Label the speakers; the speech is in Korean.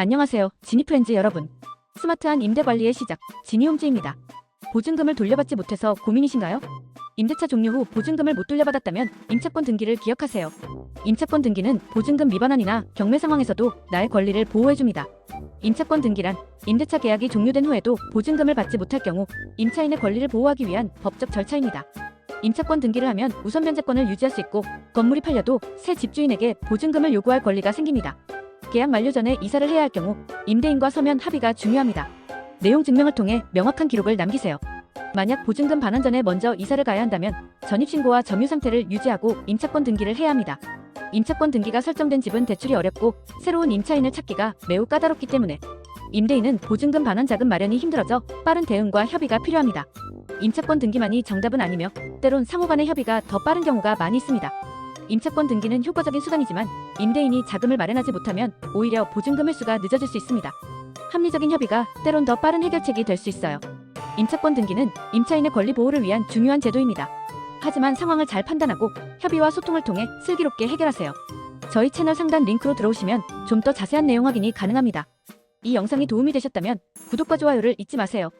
Speaker 1: 안녕하세요, 지니프렌즈 여러분. 스마트한 임대 관리의 시작, 지니홈즈입니다. 보증금을 돌려받지 못해서 고민이신가요? 임대차 종료 후 보증금을 못 돌려받았다면 임차권 등기를 기억하세요. 임차권 등기는 보증금 미반환이나 경매 상황에서도 나의 권리를 보호해줍니다. 임차권 등기란 임대차 계약이 종료된 후에도 보증금을 받지 못할 경우 임차인의 권리를 보호하기 위한 법적 절차입니다. 임차권 등기를 하면 우선 면제권을 유지할 수 있고 건물이 팔려도 새 집주인에게 보증금을 요구할 권리가 생깁니다. 계약 만료 전에 이사를 해야 할 경우 임대인과 서면 합의가 중요합니다. 내용 증명을 통해 명확한 기록을 남기세요. 만약 보증금 반환 전에 먼저 이사를 가야 한다면 전입신고와 점유 상태를 유지하고 임차권 등기를 해야 합니다. 임차권 등기가 설정된 집은 대출이 어렵고 새로운 임차인을 찾기가 매우 까다롭기 때문에 임대인은 보증금 반환 자금 마련이 힘들어져 빠른 대응과 협의가 필요합니다. 임차권 등기만이 정답은 아니며 때론 상호 간의 협의가 더 빠른 경우가 많이 있습니다. 임차권 등기는 효과적인 수단이지만 임대인이 자금을 마련하지 못하면 오히려 보증금 회수가 늦어질 수 있습니다. 합리적인 협의가 때론 더 빠른 해결책이 될 수 있어요. 임차권 등기는 임차인의 권리 보호를 위한 중요한 제도입니다. 하지만 상황을 잘 판단하고 협의와 소통을 통해 슬기롭게 해결하세요. 저희 채널 상단 링크로 들어오시면 좀 더 자세한 내용 확인이 가능합니다. 이 영상이 도움이 되셨다면 구독과 좋아요를 잊지 마세요.